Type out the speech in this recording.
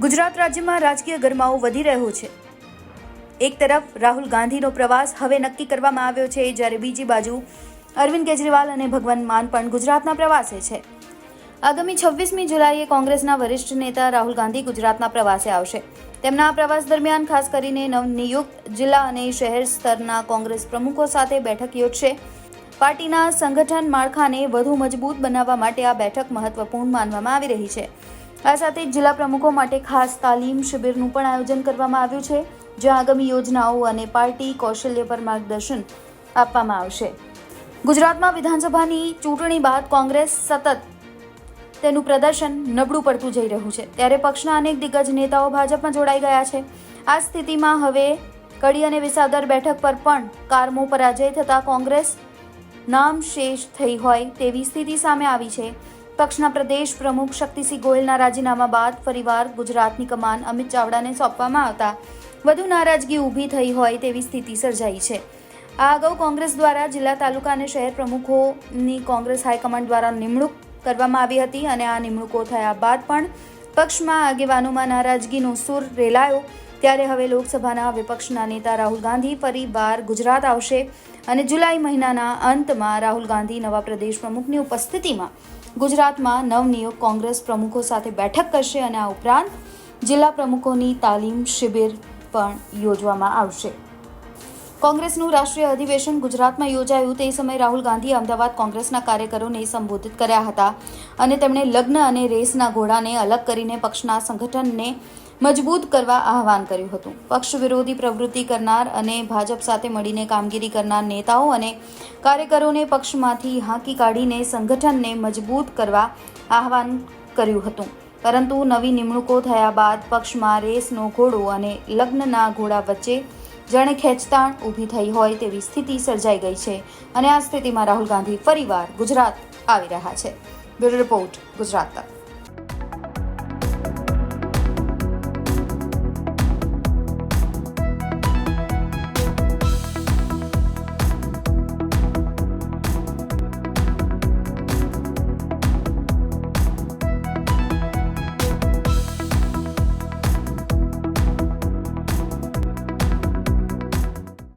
ગુજરાત રાજ્યમાં રાજકીય ગરમાવો વધી રહ્યો છે. એક તરફ રાહુલ ગાંધીનો પ્રવાસ હવે નક્કી કરવામાં આવ્યો છે, જ્યારે બીજી બાજુ અરવિંદ કેજરીવાલ અને ભગવાન માન પણ ગુજરાતના પ્રવાસે છે. આગામી છવ્વીસમી જુલાઈએ કોંગ્રેસના વરિષ્ઠ નેતા રાહુલ ગાંધી ગુજરાતના પ્રવાસે આવશે. તેમના પ્રવાસ દરમિયાન ખાસ કરીને નવનિયુક્ત જિલ્લા અને શહેર સ્તરના કોંગ્રેસ પ્રમુખો સાથે બેઠક યોજશે. પાર્ટીના સંગઠન માળખાને વધુ મજબૂત બનાવવા માટે આ બેઠક મહત્વપૂર્ણ માનવામાં આવી રહી છે. આ સાથે જિલ્લા પ્રમુખો માટે ખાસ તાલીમ શિબિરનું પણ આયોજન કરવામાં આવ્યું છે, જ્યાં આગામી યોજનાઓ અને પાર્ટી કૌશલ્ય પર માર્ગદર્શન આપવામાં આવશે. ગુજરાતમાં વિધાનસભાની ચૂંટણી બાદ કોંગ્રેસ સતત તેનું પ્રદર્શન નબળું પડતું જઈ રહ્યું છે, ત્યારે પક્ષના અનેક દિગ્ગજ નેતાઓ ભાજપમાં જોડાઈ ગયા છે. આ સ્થિતિમાં હવે કડી અને વિસાવદર બેઠક પર પણ કારમો પરાજય થતાં કોંગ્રેસ નામ શેષ થઈ હોય તેવી સ્થિતિ સામે આવી છે. પક્ષના પ્રદેશ પ્રમુખ શક્તિસિંહ ગોયલના રાજીનામા બાદ ફરીવાર ગુજરાતની કમાન અમિત ચાવડાને સોંપવામાં આવતા વધુ નારાજગી ઊભી થઈ હોય તેવી સ્થિતિ સર્જાઈ છે. આ અગાઉ કોંગ્રેસ દ્વારા જિલ્લા તાલુકા અને શહેર પ્રમુખોની કોંગ્રેસ હાઈકમાન્ડ દ્વારા નિમણૂક કરવામાં આવી હતી અને આ નિમણૂકો થયા બાદ પણ પક્ષમાં આગેવાનોમાં નારાજગીનો સૂર રેલાયો. ત્યારે હવે લોકસભાના વિપક્ષના નેતા રાહુલ ગાંધી પરિવાર ગુજરાત આવશે અને જુલાઈ મહિનાના અંતમાં રાહુલ ગાંધી નવા પ્રદેશ પ્રમુખની ઉપસ્થિતિમાં ગુજરાતમાં નવનિયુક્ત કોંગ્રેસ પ્રમુખો સાથે બેઠક કરશે અને આ ઉપરાંત જિલ્લા પ્રમુખોની તાલીમ શિબિર પણ યોજવામાં આવશે. કોંગ્રેસનું રાષ્ટ્રીય અધિવેશન ગુજરાતમાં યોજાયું તે સમયે રાહુલ ગાંધીએ અમદાવાદ કોંગ્રેસના કાર્યકરોને સંબોધિત કર્યા હતા અને તેમણે લગ્ન અને રેસના ઘોડાને અલગ કરીને પક્ષના સંગઠનને મજબૂત કરવા આહવાન કર્યું હતું. પક્ષ વિરોધી પ્રવૃત્તિ કરનાર અને ભાજપ સાથે મળીને કામગીરી કરનાર નેતાઓ અને કાર્યકરોને પક્ષમાંથી હાંકી કાઢીને સંગઠનને મજબૂત કરવા આહવાન કર્યું હતું. પરંતુ નવી નિમણૂકો થયા બાદ પક્ષમાં રેસનો ઘોડો અને લગ્નના ઘોડા વચ્ચે જાણે ખેંચતાણ ઊભી થઈ હોય તેવી સ્થિતિ સર્જાઈ ગઈ છે અને આ સ્થિતિમાં રાહુલ ગાંધી ફરીવાર ગુજરાત આવી રહ્યા છે. બ્યુરો રિપોર્ટ ગુજરાત તક